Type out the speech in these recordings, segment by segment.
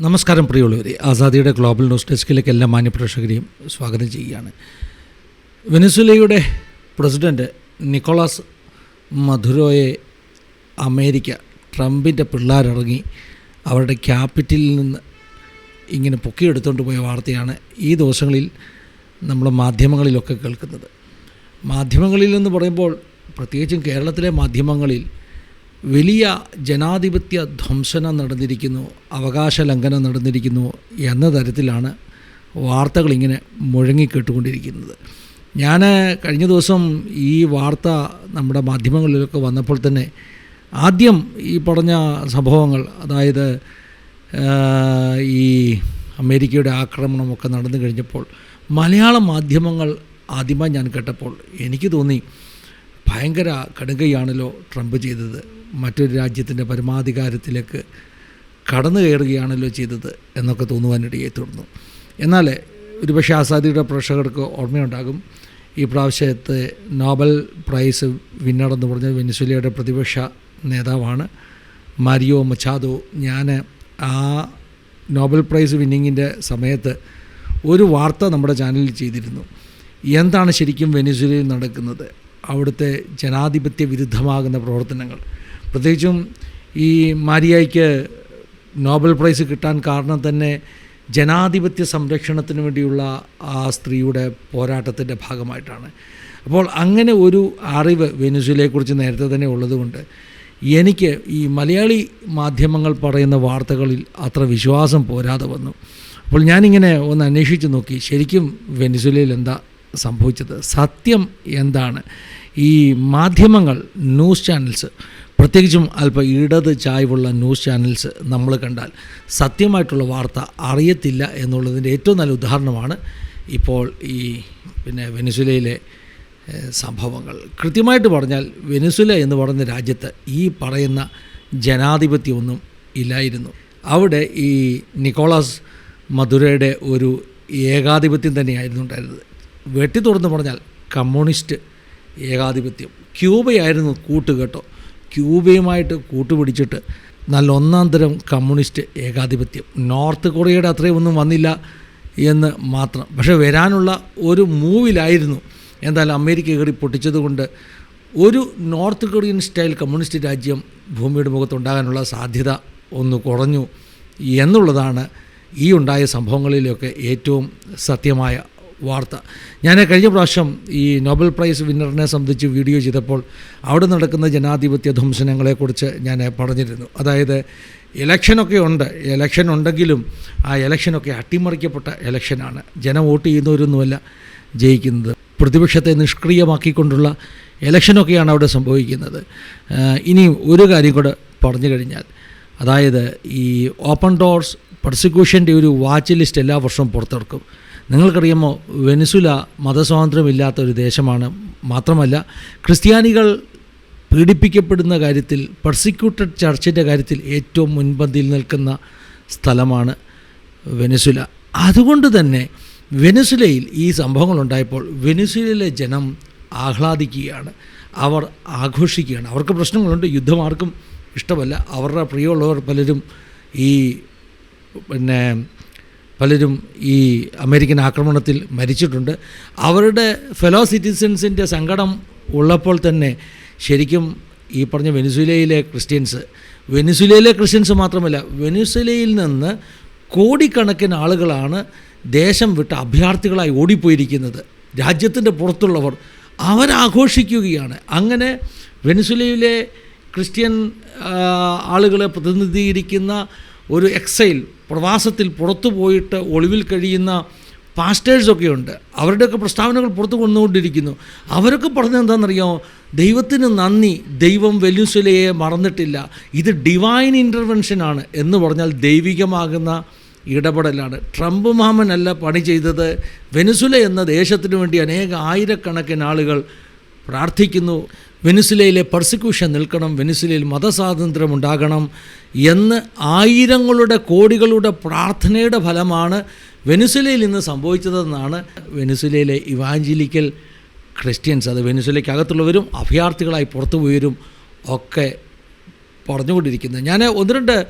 നമസ്കാരം പ്രിയമുള്ളവരെ. ആസാദിയുടെ global news ഡെസ്കിലേക്ക് എല്ലാ മാന്യപ്രേക്ഷകരെയും സ്വാഗതം ചെയ്യുകയാണ്. വെനസുലയുടെ പ്രസിഡന്റ് നിക്കോളാസ് മധുരോയെ അമേരിക്ക ട്രംപിന്റെ പിള്ളേരിറങ്ങി അവരുടെ ക്യാപിറ്റലിൽ നിന്ന് ഇങ്ങനെ പൊക്കിയെടുത്തുകൊണ്ട് പോയ വാർത്തയാണ് ഈ ദിവസങ്ങളിൽ നമ്മൾ മാധ്യമങ്ങളിലൊക്കെ കേൾക്കുന്നത്. മാധ്യമങ്ങളിൽ എന്ന് പറയുമ്പോൾ പ്രത്യേകിച്ചും കേരളത്തിലെ മാധ്യമങ്ങളിൽ വലിയ ജനാധിപത്യ ധ്വംസനം നടന്നിരിക്കുന്നു അവകാശ ലംഘനം നടന്നിരിക്കുന്നു എന്ന തരത്തിലാണ് വാർത്തകളിങ്ങനെ മുഴങ്ങിക്കേട്ടുകൊണ്ടിരിക്കുന്നത്. ഞാൻ കഴിഞ്ഞ ദിവസം ഈ വാർത്ത നമ്മുടെ മാധ്യമങ്ങളിലൊക്കെ വന്നപ്പോൾ തന്നെ ആദ്യം ഈ പറഞ്ഞ സംഭവങ്ങൾ അതായത് ഈ അമേരിക്കയുടെ ആക്രമണമൊക്കെ നടന്നു കഴിഞ്ഞപ്പോൾ മലയാള മാധ്യമങ്ങൾ ആദ്യമായി ഞാൻ കേട്ടപ്പോൾ എനിക്ക് തോന്നി ഭയങ്കര കടുകയാണല്ലോ ട്രംപ് ചെയ്തത്. മറ്റൊരു രാജ്യത്തിന്റെ പരമാധികാരത്തിലേക്ക് കടന്നു കയറുകയാണല്ലോ ചെയ്തത് എന്നൊക്കെ തോന്നുവാനിടയായി തുടർന്നു. എന്നാൽ ഒരുപക്ഷെ ആസാദിയുടെ പ്രേക്ഷകർക്ക് ഓർമ്മയുണ്ടാകും. ഈ പ്രാവശ്യത്തെ നോബൽ പ്രൈസ് വിന്നർ എന്ന് പറഞ്ഞ വെനിസ്വലയുടെ പ്രതിപക്ഷ നേതാവാണ് മരിയോ മച്ചാദോ. ഞാൻ ആ നോബൽ പ്രൈസ് വിന്നിങ്ങിന്റെ സമയത്ത് ഒരു വാർത്ത നമ്മുടെ ചാനലിൽ ചെയ്തിരുന്നു. എന്താണ് ശരിക്കും വെനിസ്വലയിൽ നടക്കുന്നത്? അവിടുത്തെ ജനാധിപത്യ വിരുദ്ധമാകുന്ന പ്രവർത്തനങ്ങൾ. പ്രത്യേകിച്ചും ഈ മാരിയായ്ക്ക് നോബൽ പ്രൈസ് കിട്ടാൻ കാരണം തന്നെ ജനാധിപത്യ സംരക്ഷണത്തിന് വേണ്ടിയുള്ള ആ സ്ത്രീയുടെ പോരാട്ടത്തിന്റെ ഭാഗമായിട്ടാണ്. അപ്പോൾ അങ്ങനെ ഒരു അറിവ് വെനിസുലയെക്കുറിച്ച് നേരത്തെ തന്നെ ഉള്ളതുകൊണ്ട് എനിക്ക് ഈ മലയാളി മാധ്യമങ്ങൾ പറയുന്ന വാർത്തകളിൽ അത്ര വിശ്വാസം പോരാതെ വന്നു. അപ്പോൾ ഞാനിങ്ങനെ ഒന്ന് അന്വേഷിച്ച് നോക്കി ശരിക്കും വെനിസുലയിൽ എന്താ സംഭവിച്ചത്? സത്യം എന്താണ്? ഈ മാധ്യമങ്ങൾ ന്യൂസ് ചാനൽസ് പ്രത്യേകിച്ചും അല്പം ഇടത് ചായ്വുള്ള ന്യൂസ് ചാനൽസ് നമ്മൾ കണ്ടാൽ സത്യമായിട്ടുള്ള വാർത്ത അറിയത്തില്ല എന്നുള്ളതിന്റെ ഏറ്റവും നല്ല ഉദാഹരണമാണ് ഇപ്പോൾ ഈ പിന്നെ വെനിസുലയിലെ സംഭവങ്ങൾ. കൃത്യമായിട്ട് പറഞ്ഞാൽ വെനിസുല എന്ന് പറയുന്ന രാജ്യത്ത് ഈ പറയുന്ന ജനാധിപത്യമൊന്നും ഇല്ലായിരുന്നു. അവിടെ ഈ നിക്കോളാസ് മധുരയുടെ ഒരു ഏകാധിപത്യം തന്നെയായിരുന്നു ഉണ്ടായിരുന്നത്. വെട്ടി തുറന്ന് പറഞ്ഞാൽ കമ്മ്യൂണിസ്റ്റ് ഏകാധിപത്യം. ക്യൂബയായിരുന്നു കൂട്ടുകെട്ടോ. ക്യൂബയുമായിട്ട് കൂട്ടുപിടിച്ചിട്ട് നല്ല ഒന്നാം തരം കമ്മ്യൂണിസ്റ്റ് ഏകാധിപത്യം. നോർത്ത് കൊറിയയുടെ അത്രയും ഒന്നും വന്നില്ല എന്ന് മാത്രം. പക്ഷേ വരാനുള്ള ഒരു മൂവിലായിരുന്നു എന്തായാലും അമേരിക്ക കയറി പൊട്ടിച്ചതുകൊണ്ട് ഒരു നോർത്ത് കൊറിയൻ സ്റ്റൈൽ കമ്മ്യൂണിസ്റ്റ് രാജ്യം ഭൂമിയുടെ മുഖത്തുണ്ടാകാനുള്ള സാധ്യത ഒന്ന് കുറഞ്ഞു എന്നുള്ളതാണ് ഈ ഉണ്ടായ സംഭവങ്ങളിലൊക്കെ ഏറ്റവും സത്യമായ വാർത്ത. ഞാൻ കഴിഞ്ഞ പ്രാവശ്യം ഈ നോബൽ പ്രൈസ് വിന്നറിനെ സംബന്ധിച്ച് വീഡിയോ ചെയ്തപ്പോൾ അവിടെ നടക്കുന്ന ജനാധിപത്യ ധ്വംസനങ്ങളെക്കുറിച്ച് ഞാൻ പറഞ്ഞിരുന്നു. അതായത് ഇലക്ഷനൊക്കെ ഉണ്ട്. ഇലക്ഷൻ ഉണ്ടെങ്കിലും ആ ഇലക്ഷനൊക്കെ അട്ടിമറിക്കപ്പെട്ട ഇലക്ഷനാണ്. ജനം വോട്ട് ചെയ്യുന്നവരൊന്നുമല്ല ജയിക്കുന്നത്. പ്രതിപക്ഷത്തെ നിഷ്ക്രിയമാക്കിക്കൊണ്ടുള്ള ഇലക്ഷനൊക്കെയാണ് അവിടെ സംഭവിക്കുന്നത്. ഇനി ഒരു കാര്യം കൂടെ പറഞ്ഞു കഴിഞ്ഞാൽ അതായത് ഈ ഓപ്പൺ ഡോർസ് പ്രോസിക്യൂഷന്റെ ഒരു വാച്ച് ലിസ്റ്റ് എല്ലാ വർഷവും പുറത്തിറക്കും. നിങ്ങൾക്കറിയാമോ വെനിസുല മതസ്വാതന്ത്ര്യമില്ലാത്ത ഒരു ദേശമാണ്. മാത്രമല്ല ക്രിസ്ത്യാനികൾ പീഡിപ്പിക്കപ്പെടുന്ന കാര്യത്തിൽ പെർസിക്യൂട്ടഡ് ചർച്ചിന്റെ കാര്യത്തിൽ ഏറ്റവും മുൻപന്തിയിൽ നിൽക്കുന്ന സ്ഥലമാണ് വെനിസുല. അതുകൊണ്ട് തന്നെ വെനിസുലയിൽ ഈ സംഭവങ്ങളുണ്ടായപ്പോൾ വെനിസുലയിലെ ജനം ആഹ്ലാദിക്കുകയാണ്. അവർ ആഘോഷിക്കുകയാണ്. അവർക്ക് പ്രശ്നങ്ങളുണ്ട്. യുദ്ധം ആർക്കും ഇഷ്ടമല്ല. അവരുടെ പ്രിയമുള്ളവർ പലരും ഈ പിന്നെ പലരും ഈ അമേരിക്കൻ ആക്രമണത്തിൽ മരിച്ചിട്ടുണ്ട്. അവരുടെ ഫെലോ സിറ്റിസൻസിന്റെ സങ്കടം ഉള്ളപ്പോൾ തന്നെ ശരിക്കും ഈ പറഞ്ഞ വെനിസുലയിലെ ക്രിസ്ത്യൻസ് വെനിസുലയിലെ ക്രിസ്ത്യൻസ് മാത്രമല്ല വെനിസുലയിൽ നിന്ന് കോടിക്കണക്കിന് ആളുകളാണ് ദേശം വിട്ട് അഭയാർത്ഥികളായി ഓടിപ്പോയിരിക്കുന്നത്. രാജ്യത്തിന്റെ പുറത്തുള്ളവർ അവരാഘോഷിക്കുകയാണ്. അങ്ങനെ വെനിസുലയിലെ ക്രിസ്ത്യൻ ആളുകളെ പ്രതിനിധീകരിക്കുന്ന ഒരു എക്സൈൽ പ്രവാസത്തിൽ പുറത്തു പോയിട്ട് ഒളിവിൽ കഴിയുന്ന പാസ്റ്റേഴ്സൊക്കെ ഉണ്ട് അവരുടെയൊക്കെ പ്രസ്താവനകൾ പുറത്തു കൊണ്ടുകൊണ്ടിരിക്കുന്നു അവരൊക്കെ പറഞ്ഞത് എന്താണെന്നറിയാമോ ദൈവത്തിന് നന്ദി. ദൈവം വെലുസുലയെ മറന്നിട്ടില്ല. ഇത് ഡിവൈൻ ഇന്റർവെൻഷനാണ് എന്ന് പറഞ്ഞാൽ ദൈവികമാകുന്ന ഇടപെടലാണ്. ട്രംപ് മാമനല്ല പണി ചെയ്തത്. വെനുസുല എന്ന ദേശത്തിനു വേണ്ടി അനേക ആയിരക്കണക്കിന് ആളുകൾ പ്രാർത്ഥിക്കുന്നു. വെനിസുലയിലെ പെർസിക്യൂഷൻ നിൽക്കണം വെനിസുലയിൽ മതസ്വാതന്ത്ര്യം ഉണ്ടാകണം എന്ന് ആയിരങ്ങളുടെ കോടികളുടെ പ്രാർത്ഥനയുടെ ഫലമാണ് വെനിസുലയിൽ ഇന്ന് സംഭവിച്ചതെന്നാണ് വെനിസുലയിലെ ഇവാഞ്ചലിക്കൽ ക്രിസ്ത്യൻസ് അത് വെനിസുലയ്ക്കകത്തുള്ളവരും അഭയാർത്ഥികളായി പുറത്തു പോയവരും ഒക്കെ പറഞ്ഞുകൊണ്ടിരിക്കുന്നത്. ഞാൻ ഒന്ന് രണ്ട്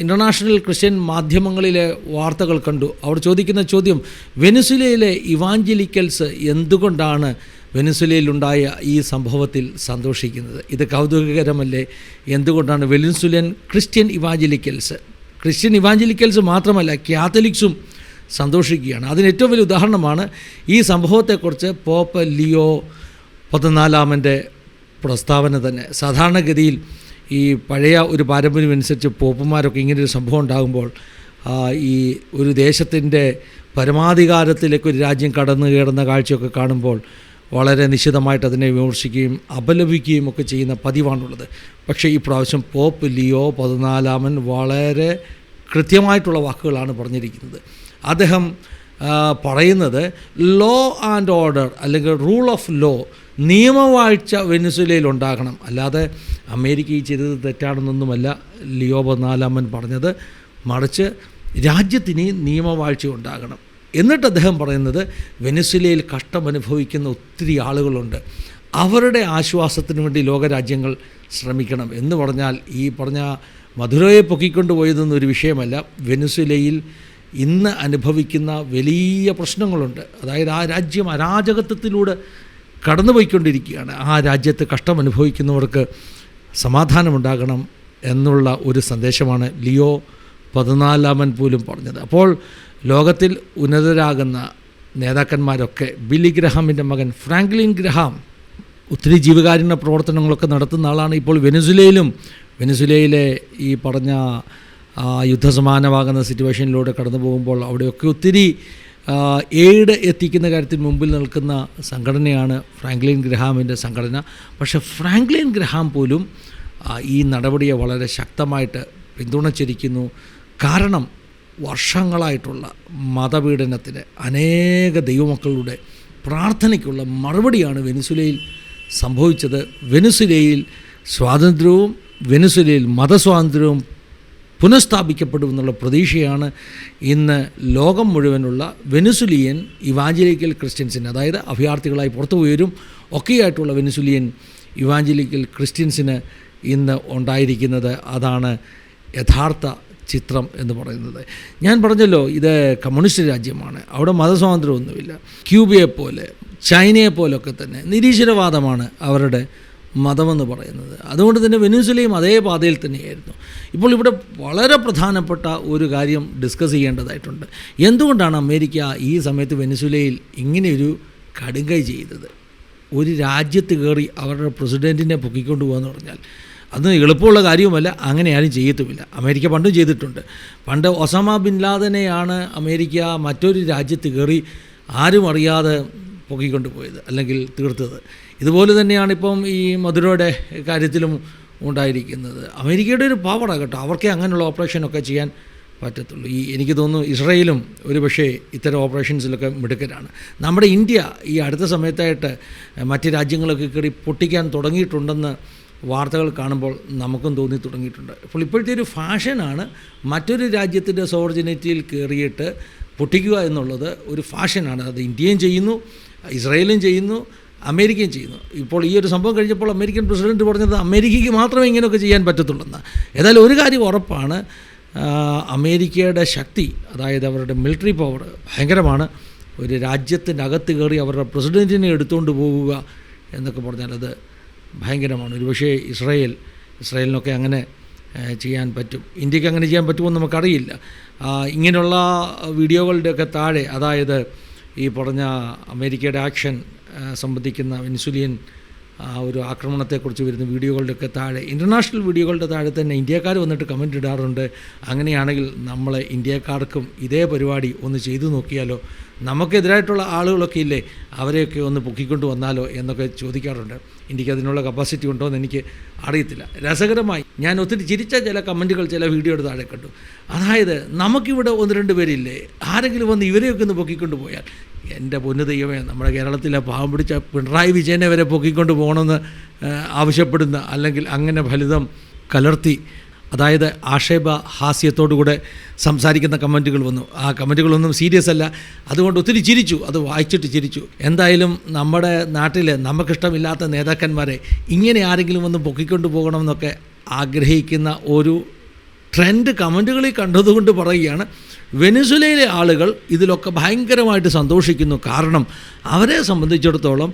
ഇന്റർനാഷണൽ ക്രിസ്ത്യൻ മാധ്യമങ്ങളിലെ വാർത്തകൾ കണ്ടു. അവർ ചോദിക്കുന്ന ചോദ്യം വെനിസുലയിലെ ഇവാഞ്ചലിക്കൽസ് എന്തുകൊണ്ടാണ് വെനിസുലയിലുണ്ടായ ഈ സംഭവത്തിൽ സന്തോഷിക്കുന്നത്. ഇത് കൗതുകകരമല്ലേ? എന്തുകൊണ്ടാണ് Venezuelan Christian evangelicals? Christian evangelicals മാത്രമല്ല കാത്തലിക്സും സന്തോഷിക്കുകയാണ്. അതിന് ഏറ്റവും വലിയ ഉദാഹരണമാണ് ഈ സംഭവത്തെക്കുറിച്ച് പോപ്പ് ലിയോ പതിനാലാമന്റെ പ്രസ്താവന തന്നെ. സാധാരണഗതിയിൽ ഈ പഴയ ഒരു പാരമ്പര്യമനുസരിച്ച് പോപ്പുമാരൊക്കെ ഇങ്ങനൊരു സംഭവം ഉണ്ടാകുമ്പോൾ ഈ ഒരു ദേശത്തിന്റെ പരമാധികാരത്തിലേക്ക് ഒരു രാജ്യം കടന്നു കയറുന്ന കാഴ്ചയൊക്കെ കാണുമ്പോൾ വളരെ നിശിതമായിട്ട് അതിനെ വിമർശിക്കുകയും അപലപിക്കുകയും ഒക്കെ ചെയ്യുന്ന പതിവാണുള്ളത്. പക്ഷേ ഈ പ്രാവശ്യം പോപ്പ് ലിയോ പതിനാലാമൻ വളരെ കൃത്യമായിട്ടുള്ള വാക്കുകളാണ് പറഞ്ഞിരിക്കുന്നത്. അദ്ദേഹം പറയുന്നത് ലോ ആൻഡ് ഓർഡർ അല്ലെങ്കിൽ റൂൾ ഓഫ് ലോ നിയമവാഴ്ച വെനിസുലയിൽ ഉണ്ടാകണം. അല്ലാതെ അമേരിക്ക ഈ ചെയ്തത് തെറ്റാണെന്നൊന്നുമല്ല ലിയോ പതിനാലാമൻ പറഞ്ഞത്. മറിച്ച് രാജ്യത്തിന് നിയമവാഴ്ച ഉണ്ടാകണം. എന്നിട്ട് അദ്ദേഹം പറയുന്നത് വെനസ്വലയിൽ കഷ്ടം അനുഭവിക്കുന്ന ഒത്തിരി ആളുകളുണ്ട്. അവരുടെ ആശ്വാസത്തിന് വേണ്ടി ലോകരാജ്യങ്ങൾ ശ്രമിക്കണം. എന്ന് പറഞ്ഞാൽ ഈ പറഞ്ഞ മധുരയെ പൊക്കിക്കൊണ്ടുപോയതൊന്നും ഒരു വിഷയമല്ല. വെനസ്വലയിൽ ഇന്ന് അനുഭവിക്കുന്ന വലിയ പ്രശ്നങ്ങളുണ്ട്. അതായത് ആ രാജ്യം അരാജകത്വത്തിലൂടെ കടന്നുപോയിക്കൊണ്ടിരിക്കുകയാണ്. ആ രാജ്യത്ത് കഷ്ടം അനുഭവിക്കുന്നവർക്ക് സമാധാനമുണ്ടാകണം എന്നുള്ള ഒരു സന്ദേശമാണ് ലിയോ പതിനാലാമൻ പോലും പറഞ്ഞത്. അപ്പോൾ ലോകത്തിൽ ഉന്നതരാകുന്ന നേതാക്കന്മാരൊക്കെ ബില്ലി ഗ്രഹാമിന്റെ മകൻ ഫ്രാങ്ക്ലിൻ ഗ്രഹാം ഒത്തിരി ജീവകാരുണ്യ പ്രവർത്തനങ്ങളൊക്കെ നടത്തുന്ന ആളാണ്. ഇപ്പോൾ വെനുസുലയിലും വെനുസുലയിലെ ഈ പറഞ്ഞ യുദ്ധസമാനമാകുന്ന സിറ്റുവേഷനിലൂടെ കടന്നു പോകുമ്പോൾ അവിടെയൊക്കെ ഒത്തിരി എയ്ഡ് എത്തിക്കുന്ന കാര്യത്തിൽ മുമ്പിൽ നിൽക്കുന്ന സംഘടനയാണ് ഫ്രാങ്ക്ലിൻ ഗ്രഹാമിന്റെ സംഘടന. പക്ഷേ ഫ്രാങ്ക്ലിൻ ഗ്രഹാം പോലും ഈ നടപടിയെ വളരെ ശക്തമായിട്ട് പിന്തുണച്ചിരിക്കുന്നു. കാരണം വർഷങ്ങളായിട്ടുള്ള മതപീഡനത്തിന് അനേക ദൈവമക്കളുടെ പ്രാർത്ഥനയ്ക്കുള്ള മറുപടിയാണ് വെനിസുലയിൽ സംഭവിച്ചത്. വെനിസുലയിൽ സ്വാതന്ത്ര്യവും വെനിസുലയിൽ മതസ്വാതന്ത്ര്യവും പുനഃസ്ഥാപിക്കപ്പെടുമെന്നുള്ള പ്രതീക്ഷയാണ് ഇന്ന് ലോകം മുഴുവനുള്ള വെനിസുലിയൻ ഇവാഞ്ചലിക്കൽ ക്രിസ്ത്യൻസിന് അതായത് അഭയാർത്ഥികളായി പുറത്തു പോയവരും ഒക്കെയായിട്ടുള്ള വെനിസുലിയൻ ഇവാഞ്ചലിക്കൽ ക്രിസ്ത്യൻസിന് ഇന്ന് ഉണ്ടായിരിക്കുന്നത്. അതാണ് യഥാർത്ഥ ചിത്രം എന്ന് പറയുന്നത്. ഞാൻ പറഞ്ഞല്ലോ ഇത് കമ്മ്യൂണിസ്റ്റ് രാജ്യമാണ്. അവിടെ മതസ്വാതന്ത്ര്യമൊന്നുമില്ല ക്യൂബയെ പോലെ ചൈനയെ തന്നെ നിരീശ്വരവാദമാണ് അവരുടെ മതമെന്ന് പറയുന്നത്. അതുകൊണ്ട് തന്നെ വെനുസുലയും അതേ പാതയിൽ തന്നെയായിരുന്നു. ഇപ്പോൾ ഇവിടെ വളരെ പ്രധാനപ്പെട്ട ഒരു കാര്യം ഡിസ്കസ് ചെയ്യേണ്ടതായിട്ടുണ്ട്. എന്തുകൊണ്ടാണ് അമേരിക്ക ഈ സമയത്ത് വെനുസുലയിൽ ഇങ്ങനെയൊരു കടുങ്കൈ ചെയ്തത്? ഒരു രാജ്യത്ത് കയറി അവരുടെ പ്രസിഡന്റിനെ പൊക്കിക്കൊണ്ട് പോകുകയെന്ന് പറഞ്ഞാൽ അത് എളുപ്പമുള്ള കാര്യവുമല്ല അങ്ങനെ ആരും ചെയ്യത്തുമില്ല. അമേരിക്ക പണ്ടും ചെയ്തിട്ടുണ്ട്. പണ്ട് ഒസാമ ബിൻ ലാദനെയാണ് അമേരിക്ക മറ്റൊരു രാജ്യത്ത് കയറി ആരും അറിയാതെ പൊക്കിക്കൊണ്ട് പോയത് അല്ലെങ്കിൽ തീർത്തത്. ഇതുപോലെ തന്നെയാണ് ഇപ്പം ഈ മധുരയുടെ കാര്യത്തിലും ഉണ്ടായിരിക്കുന്നത്. അമേരിക്കയുടെ ഒരു പവറാണ് കേട്ടോ. അവർക്കേ അങ്ങനെയുള്ള ഓപ്പറേഷനൊക്കെ ചെയ്യാൻ പറ്റത്തുള്ളൂ. ഈ എനിക്ക് തോന്നുന്നു ഇസ്രയേലും ഒരു പക്ഷേ ഇത്തരം ഓപ്പറേഷൻസിലൊക്കെ മിടുക്കരാണ്. നമ്മുടെ ഇന്ത്യ ഈ അടുത്ത സമയത്തായിട്ട് മറ്റ് രാജ്യങ്ങളൊക്കെ കയറി പൊട്ടിക്കാൻ തുടങ്ങിയിട്ടുണ്ടെന്ന് വാർത്തകൾ കാണുമ്പോൾ നമുക്കും തോന്നി തുടങ്ങിയിട്ടുണ്ട്. അപ്പോൾ ഇപ്പോഴത്തെ ഒരു ഫാഷനാണ് മറ്റൊരു രാജ്യത്തിന്റെ സോർജിനിറ്റിയിൽ കയറിയിട്ട് പൊട്ടിക്കുക എന്നുള്ളത് ഒരു ഫാഷനാണ്. അത് ഇന്ത്യയും ചെയ്യുന്നു ഇസ്രയേലും ചെയ്യുന്നു അമേരിക്കയും ചെയ്യുന്നു. ഇപ്പോൾ ഈ ഒരു സംഭവം കഴിഞ്ഞപ്പോൾ അമേരിക്കൻ പ്രസിഡന്റ് പറഞ്ഞത് അമേരിക്കയ്ക്ക് മാത്രമേ ഇങ്ങനെയൊക്കെ ചെയ്യാൻ പറ്റത്തുള്ളൂ എന്ന് ഏതായാലും ഒരു കാര്യം ഉറപ്പാണ് അമേരിക്കയുടെ ശക്തി അതായത് അവരുടെ മിലിറ്ററി പവർ ഭയങ്കരമാണ്. ഒരു രാജ്യത്തിന്റെ അകത്ത് കയറി അവരുടെ പ്രസിഡന്റിനെ എടുത്തുകൊണ്ട് പോവുക എന്നൊക്കെ പറഞ്ഞാൽ അത് ഭയങ്കരമാണ്. ഒരുപക്ഷേ ഇസ്രായേൽ ഇസ്രായേലിനൊക്കെ അങ്ങനെ ചെയ്യാൻ പറ്റും. ഇന്ത്യയ്ക്ക് അങ്ങനെ ചെയ്യാൻ പറ്റുമോ നമുക്കറിയില്ല. ഇങ്ങനെയുള്ള വീഡിയോകളുടെയൊക്കെ താഴെ അതായത് ഈ പറഞ്ഞ അമേരിക്കയുടെ ആക്ഷൻ സംബന്ധിക്കുന്ന വെനിസുലിയൻ ആ ഒരു ആക്രമണത്തെക്കുറിച്ച് വരുന്ന വീഡിയോകളുടെയൊക്കെ താഴെ ഇന്റർനാഷണൽ വീഡിയോകളുടെ താഴെ തന്നെ ഇന്ത്യക്കാർ വന്നിട്ട് കമന്റ് ഇടാറുണ്ട്. അങ്ങനെയാണെങ്കിൽ നമ്മളെ ഇന്ത്യക്കാർക്കും ഇതേ പരിപാടി ഒന്ന് ചെയ്തു നോക്കിയാലോ? നമുക്കെതിരായിട്ടുള്ള ആളുകളൊക്കെ ഇല്ലേ? അവരെയൊക്കെ ഒന്ന് പൊക്കിക്കൊണ്ട് വന്നാലോ എന്നൊക്കെ ചോദിക്കാറുണ്ട്. ഇന്ത്യയ്ക്ക് അതിനുള്ള കപ്പാസിറ്റി ഉണ്ടോ എന്ന് എനിക്ക് അറിയത്തില്ല. രസകരമായി ഞാൻ ഒത്തിരി ചിരിച്ച ചില കമന്റുകൾ ചില വീഡിയോയുടെ താഴെ കണ്ടു. അതായത് നമുക്കിവിടെ ഒന്ന് രണ്ട് പേരില്ലേ? ആരെങ്കിലും വന്ന് ഇവരെയൊക്കെ ഒന്ന് പൊക്കിക്കൊണ്ട് പോയാൽ എന്റെ പൊന്നു ദൈവമേ നമ്മുടെ കേരളത്തിലെ പാവം പിടിച്ച പിണറായി വിജയനെ വരെ പൊക്കിക്കൊണ്ട് പോകണമെന്ന് ആവശ്യപ്പെടുന്ന അല്ലെങ്കിൽ അങ്ങനെ ഫലിതം കലർത്തി അതായത് ആക്ഷേപ ഹാസ്യത്തോടുകൂടെ സംസാരിക്കുന്ന കമന്റുകൾ വന്നു. ആ കമന്റുകളൊന്നും സീരിയസ് അല്ല. അതുകൊണ്ട് ഒത്തിരി ചിരിച്ചു. അത് വായിച്ചിട്ട് ചിരിച്ചു. എന്തായാലും നമ്മുടെ നാട്ടിൽ നമുക്കിഷ്ടമില്ലാത്ത നേതാക്കന്മാരെ ഇങ്ങനെ ആരെങ്കിലും ഒന്ന് പൊക്കിക്കൊണ്ട് പോകണമെന്നൊക്കെ ആഗ്രഹിക്കുന്ന ഒരു ട്രെൻഡ് കമന്റുകളിൽ കണ്ടതുകൊണ്ട് പറയുകയാണ്. വെനിസുലയിലെ ആളുകൾ ഇതിലൊക്കെ ഭയങ്കരമായിട്ട് സന്തോഷിക്കുന്നു. കാരണം അവരെ സംബന്ധിച്ചിടത്തോളം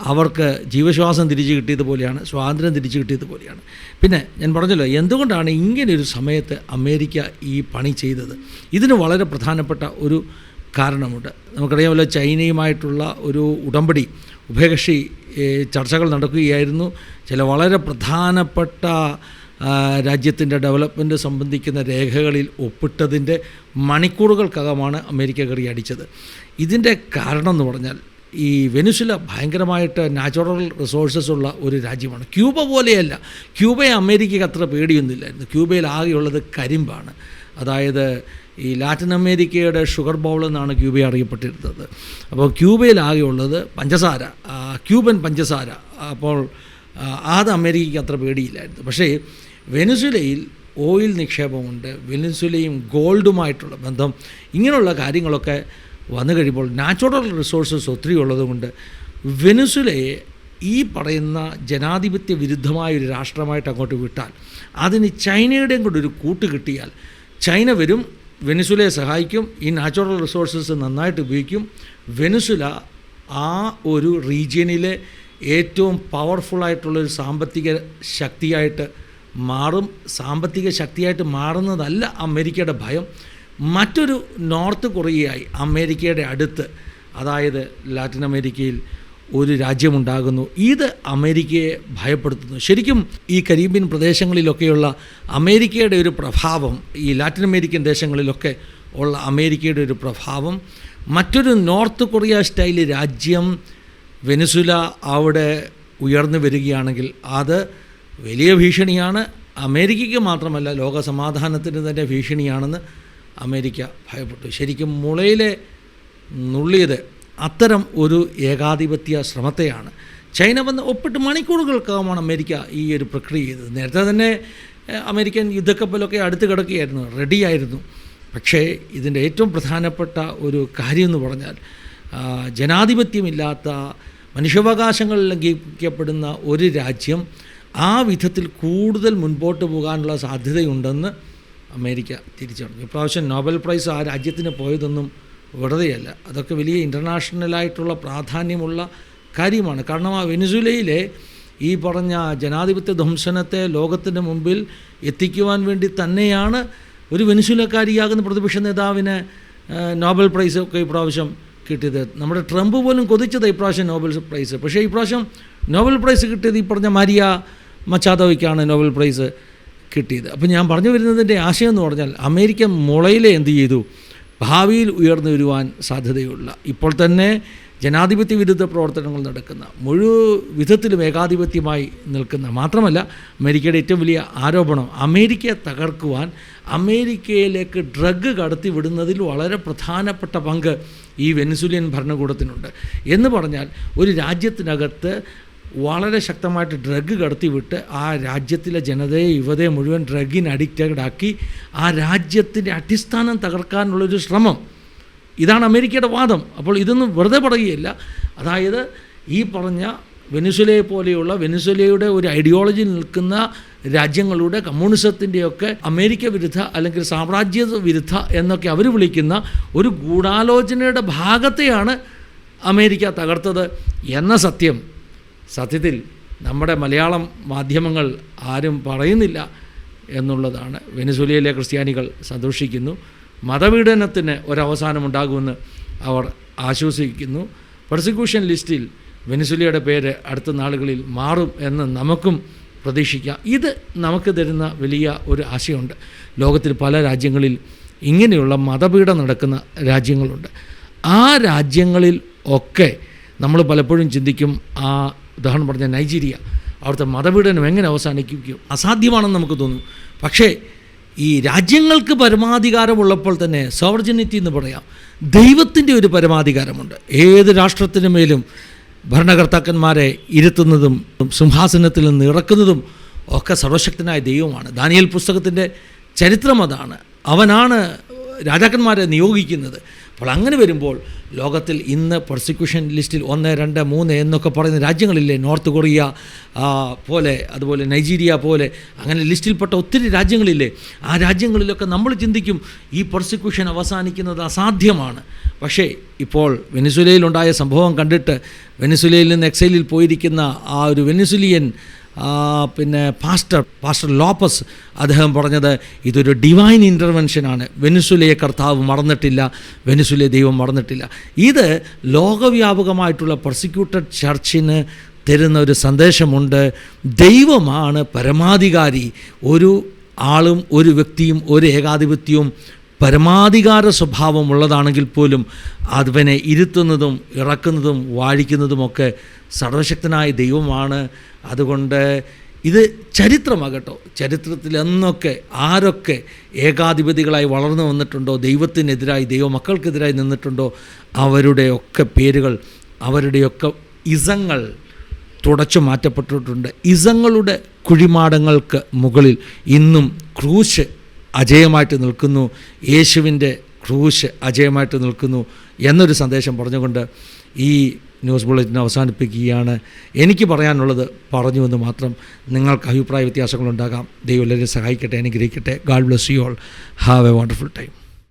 അവർക്ക് ജീവശ്വാസം തിരിച്ചു കിട്ടിയതുപോലെയാണ് സ്വാതന്ത്ര്യം തിരിച്ചു കിട്ടിയതുപോലെയാണ് പിന്നെ ഞാൻ പറഞ്ഞല്ലോ എന്തുകൊണ്ടാണ് ഇങ്ങനെയൊരു സമയത്ത് അമേരിക്ക ഈ പണി ചെയ്തത്? ഇതിന് വളരെ പ്രധാനപ്പെട്ട ഒരു കാരണമുണ്ട്. നമുക്കറിയാമല്ലോ ചൈനയുമായിട്ടുള്ള ഒരു ഉടമ്പടി ഉഭയകക്ഷി ചർച്ചകൾ നടക്കുകയായിരുന്നു. ചില വളരെ പ്രധാനപ്പെട്ട രാജ്യത്തിന്റെ ഡെവലപ്മെന്റ് സംബന്ധിക്കുന്ന രേഖകളിൽ ഒപ്പിട്ടതിന്റെ മണിക്കൂറുകൾക്കകമാണ് അമേരിക്ക കയറി അടിച്ചത്. ഇതിന്റെ കാരണം എന്ന് പറഞ്ഞാൽ ഈ വെനുസില ഭയങ്കരമായിട്ട് നാച്ചുറൽ റിസോഴ്സസ് ഉള്ള ഒരു രാജ്യമാണ്. ക്യൂബ പോലെയല്ല. ക്യൂബയെ അമേരിക്കയ്ക്ക് അത്ര പേടിയൊന്നുമില്ലായിരുന്നു. ക്യൂബയിൽ ആകെയുള്ളത് കരിമ്പാണ്. അതായത് ഈ ലാറ്റിൻ അമേരിക്കയുടെ ഷുഗർ ബൗൾ എന്നാണ് ക്യൂബയെ അറിയപ്പെട്ടിരുന്നത്. അപ്പോൾ ക്യൂബയിൽ ആകെയുള്ളത് പഞ്ചസാര. ക്യൂബൻ പഞ്ചസാര. അപ്പോൾ അത് അമേരിക്കയ്ക്ക് അത്ര പേടിയില്ലായിരുന്നു. പക്ഷേ വെനുസുലയിൽ ഓയിൽ നിക്ഷേപമുണ്ട് വെനുസുലയും ഗോൾഡുമായിട്ടുള്ള ബന്ധം ഇങ്ങനെയുള്ള കാര്യങ്ങളൊക്കെ വന്നു കഴിയുമ്പോൾ നാച്ചുറൽ റിസോഴ്സസ് ഒത്തിരി ഉള്ളതുകൊണ്ട് വെനുസുലയെ ഈ പറയുന്ന ജനാധിപത്യ വിരുദ്ധമായ ഒരു രാഷ്ട്രമായിട്ട് അങ്ങോട്ട് വിട്ടാൽ അതിന് ചൈനയുടെയും കൂടെ ഒരു കൂട്ട് കിട്ടിയാൽ ചൈന വരും വെനുസുലയെ സഹായിക്കും ഈ നാച്ചുറൽ റിസോഴ്സസ് നന്നായിട്ട് ഉപയോഗിക്കും. വെനുസുല ആ ഒരു റീജിയനിലെ ഏറ്റവും പവർഫുള്ളായിട്ടുള്ളൊരു സാമ്പത്തിക ശക്തിയായിട്ട് മാറും സാമ്പത്തിക ശക്തിയായിട്ട് മാറുന്നതല്ല അമേരിക്കയുടെ ഭയം. മറ്റൊരു നോർത്ത് കൊറിയയായി അമേരിക്കയുടെ അടുത്ത് അതായത് ലാറ്റിൻ അമേരിക്കയിൽ ഒരു രാജ്യമുണ്ടാകുന്നു. ഇത് അമേരിക്കയെ ഭയപ്പെടുത്തുന്നു. ശരിക്കും ഈ കരീബിയൻ പ്രദേശങ്ങളിലൊക്കെയുള്ള അമേരിക്കയുടെ ഒരു പ്രഭാവം ഈ ലാറ്റിൻ അമേരിക്കൻ ദേശങ്ങളിലൊക്കെ ഉള്ള അമേരിക്കയുടെ ഒരു പ്രഭാവം മറ്റൊരു നോർത്ത് കൊറിയ സ്റ്റൈൽ രാജ്യം വെനസുല അവിടെ ഉയർന്നു വരികയാണെങ്കിൽ അത് വലിയ ഭീഷണിയാണ്. അമേരിക്കയ്ക്ക് മാത്രമല്ല ലോക സമാധാനത്തിന് തന്നെ ഭീഷണിയാണെന്ന് അമേരിക്ക ഭയപ്പെട്ടു. ശരിക്കും മുളയിലെ നുള്ളിയത് അത്തരം ഒരു ഏകാധിപത്യ ശ്രമത്തെയാണ്. ചൈന വന്ന് ഒപ്പിട്ട് മണിക്കൂറുകൾക്കകമാണ് അമേരിക്ക ഈ ഒരു പ്രക്രിയ ചെയ്തത്. നേരത്തെ തന്നെ അമേരിക്കൻ യുദ്ധക്കപ്പലൊക്കെ അടുത്ത് കിടക്കുകയായിരുന്നു റെഡിയായിരുന്നു. പക്ഷേ ഇതിന്റെ ഏറ്റവും പ്രധാനപ്പെട്ട ഒരു കാര്യം എന്ന് പറഞ്ഞാൽ ജനാധിപത്യമില്ലാത്ത മനുഷ്യാവകാശങ്ങൾ ലംഘിക്കപ്പെടുന്ന ഒരു രാജ്യം ആ വിധത്തിൽ കൂടുതൽ മുൻപോട്ട് പോകാനുള്ള സാധ്യതയുണ്ടെന്ന് അമേരിക്ക തിരിച്ചറിഞ്ഞു. ഇപ്രാവശ്യം നോബൽ പ്രൈസ് ആ രാജ്യത്തിന് പോയതൊന്നും വെറുതെയല്ല. അതൊക്കെ വലിയ ഇന്റർനാഷണലായിട്ടുള്ള പ്രാധാന്യമുള്ള കാര്യമാണ്. കാരണം ആ വെനിസുലയിലെ ഈ പറഞ്ഞ ജനാധിപത്യ ധ്വംസനത്തെ ലോകത്തിന്റെ മുമ്പിൽ എത്തിക്കുവാൻ വേണ്ടി തന്നെയാണ് ഒരു വെനിസുലക്കാരിയാകുന്ന പ്രതിപക്ഷ നേതാവിന് നോബൽ പ്രൈസ് ഒക്കെ ഇപ്രാവശ്യം കിട്ടിയത്. നമ്മുടെ ട്രംപ് പോലും കൊതിച്ചത് ഇപ്രാവശ്യം നോബൽ പ്രൈസ്. പക്ഷേ ഇപ്രാവശ്യം നോബൽ പ്രൈസ് കിട്ടിയത് ഈ പറഞ്ഞ മരിയ മച്ചാതോയ്ക്കാണ് നോബൽ പ്രൈസ് കിട്ടിയത്. അപ്പോൾ ഞാൻ പറഞ്ഞു വരുന്നതിന്റെ ആശയം എന്ന് പറഞ്ഞാൽ അമേരിക്ക മുളയിലെ എന്ത് ചെയ്തു? ഭാവിയിൽ ഉയർന്നു വരുവാൻ സാധ്യതയുള്ള. ഇപ്പോൾ തന്നെ ജനാധിപത്യ വിരുദ്ധ പ്രവർത്തനങ്ങൾ നടക്കുന്ന മുഴു വിധത്തിലും ഏകാധിപത്യമായി നിൽക്കുന്ന മാത്രമല്ല അമേരിക്കയുടെ ഏറ്റവും വലിയ ആരോപണം അമേരിക്കയെ തകർക്കുവാൻ അമേരിക്കയിലേക്ക് ഡ്രഗ് കടത്തി വിടുന്നതിൽ വളരെ പ്രധാനപ്പെട്ട പങ്ക് ഈ വെനിസുലിയൻ ഭരണകൂടത്തിനുണ്ട്. എന്ന് പറഞ്ഞാൽ ഒരു രാജ്യത്തിനകത്ത് വളരെ ശക്തമായിട്ട് ഡ്രഗ് കടത്തിവിട്ട് ആ രാജ്യത്തിലെ ജനതയെ യുവതയെ മുഴുവൻ ഡ്രഗിന് അഡിക്റ്റഡ് ആക്കി ആ രാജ്യത്തിന്റെ അടിസ്ഥാനം തകർക്കാനുള്ളൊരു ശ്രമം ഇതാണ് അമേരിക്കയുടെ വാദം. അപ്പോൾ ഇതൊന്നും വെറുതെ പറയുകയില്ല. അതായത് ഈ പറഞ്ഞ വെനിസുലയെ പോലെയുള്ള വെനിസുലയുടെ ഒരു ഐഡിയോളജി നിൽക്കുന്ന രാജ്യങ്ങളുടെ കമ്മ്യൂണിസത്തിന്റെയൊക്കെ അമേരിക്ക വിരുദ്ധ അല്ലെങ്കിൽ സാമ്രാജ്യ വിരുദ്ധ എന്നൊക്കെ അവർ വിളിക്കുന്ന ഒരു ഗൂഢാലോചനയുടെ ഭാഗത്തെയാണ് അമേരിക്ക തകർത്തത് എന്ന സത്യം. സത്യത്തിൽ നമ്മുടെ മലയാളം മാധ്യമങ്ങൾ ആരും പറയുന്നില്ല എന്നുള്ളതാണ്. വെനിസുലയിലെ ക്രിസ്ത്യാനികൾ സന്തോഷിക്കുന്നു. മതപീഡനത്തിന് ഒരവസാനമുണ്ടാകുമെന്ന് അവർ ആശ്വസിക്കുന്നു. പ്രോസിക്യൂഷൻ ലിസ്റ്റിൽ വെനിസുലയുടെ പേര് അടുത്ത നാളുകളിൽ മാറും എന്ന് നമുക്കും പ്രതീക്ഷിക്കാം. ഇത് നമുക്ക് തരുന്ന വലിയ ഒരു ആശയമുണ്ട്. ലോകത്തിൽ പല രാജ്യങ്ങളിൽ ഇങ്ങനെയുള്ള മതപീഡനം നടക്കുന്ന രാജ്യങ്ങളുണ്ട്. ആ രാജ്യങ്ങളിൽ ഒക്കെ നമ്മൾ പലപ്പോഴും ചിന്തിക്കും ആ ഉദാഹരണം പറഞ്ഞ നൈജീരിയ അവിടുത്തെ മതപീഡനം എങ്ങനെ അവസാനിക്കും അസാധ്യമാണെന്ന് നമുക്ക് തോന്നും. പക്ഷേ ഈ രാജ്യങ്ങൾക്ക് പരമാധികാരമുള്ളപ്പോൾ തന്നെ സോവർജിനിറ്റി എന്ന് പറയാം. ദൈവത്തിന്റെ ഒരു പരമാധികാരമുണ്ട്. ഏത് രാഷ്ട്രത്തിനു മേലും ഭരണകർത്താക്കന്മാരെ ഇരുത്തുന്നതും സിംഹാസനത്തിൽ നിന്ന് ഇറക്കുന്നതും ഒക്കെ സർവശക്തനായ ദൈവമാണ്. ദാനിയൽ പുസ്തകത്തിന്റെ ചരിത്രം അതാണ്. അവനാണ് രാജാക്കന്മാരെ നിയോഗിക്കുന്നത്. അപ്പോൾ അങ്ങനെ വരുമ്പോൾ ലോകത്തിൽ ഇന്ന് പ്രോസിക്യൂഷൻ ലിസ്റ്റിൽ ഒന്ന് രണ്ട് മൂന്ന് എന്നൊക്കെ പറയുന്ന രാജ്യങ്ങളില്ലേ? നോർത്ത് കൊറിയ പോലെ അതുപോലെ നൈജീരിയ പോലെ അങ്ങനെ ലിസ്റ്റിൽപ്പെട്ട ഒത്തിരി രാജ്യങ്ങളില്ലേ? ആ രാജ്യങ്ങളിലൊക്കെ നമ്മൾ ചിന്തിക്കും ഈ പ്രോസിക്യൂഷൻ അവസാനിക്കുന്നത് അസാധ്യമാണ്. പക്ഷേ ഇപ്പോൾ വെനിസുലയിലുണ്ടായ സംഭവം കണ്ടിട്ട് വെനിസുലയിൽ നിന്ന് എക്സൈലിൽ പോയിരിക്കുന്ന ആ ഒരു വെനിസുലിയൻ പിന്നെ പാസ്റ്റർ പാസ്റ്റർ ലോപ്പസ് അദ്ദേഹം പറഞ്ഞത് ഇതൊരു ഡിവൈൻ ഇന്റർവെൻഷനാണ് വെനിസുലയെ കർത്താവ് മറന്നിട്ടില്ല വെനിസുലയെ ദൈവം മറന്നിട്ടില്ല. ഇത് ലോകവ്യാപകമായിട്ടുള്ള പ്രോസിക്യൂട്ടഡ് ചർച്ചിന് തരുന്ന ഒരു സന്ദേശമുണ്ട്. ദൈവമാണ് പരമാധികാരി. ഒരു ആളും ഒരു വ്യക്തിയും ഒരു ഏകാധിപത്യവും പരമാധികാര സ്വഭാവമുള്ളതാണെങ്കിൽ പോലും അവനെ ഇരുത്തുന്നതും ഇറക്കുന്നതും വാഴിക്കുന്നതുമൊക്കെ സർവശക്തനായ ദൈവമാണ്. അതുകൊണ്ട് ഇത് ചരിത്രമാകട്ടോ. ചരിത്രത്തിൽ എന്നൊക്കെ ആരൊക്കെ ഏകാധിപതികളായി വളർന്നു വന്നിട്ടുണ്ടോ ദൈവത്തിനെതിരായി ദൈവമക്കൾക്കെതിരായി നിന്നിട്ടുണ്ടോ അവരുടെയൊക്കെ പേരുകൾ അവരുടെയൊക്കെ ഇസങ്ങൾ തുടച്ചു മാറ്റപ്പെട്ടിട്ടുണ്ട്. ഇസങ്ങളുടെ കുഴിമാടങ്ങൾക്ക് മുകളിൽ ഇന്നും ക്രൂശ് അജയമായിട്ട് നിൽക്കുന്നു. യേശുവിന്റെ ക്രൂശ് അജയമായിട്ട് നിൽക്കുന്നു എന്നൊരു സന്ദേശം പറഞ്ഞുകൊണ്ട് ഈ ന്യൂസ് ബുള്ളറ്റിൻ അവസാനിപ്പിക്കുകയാണ്. എനിക്ക് പറയാനുള്ളത് പറഞ്ഞു എന്ന് മാത്രം. നിങ്ങൾക്ക് അഭിപ്രായ വ്യത്യാസങ്ങളുണ്ടാകാം. ദൈവം എല്ലാവരെയും സഹായിക്കട്ടെ അനുഗ്രഹിക്കട്ടെ. God bless you all. Have a wonderful time.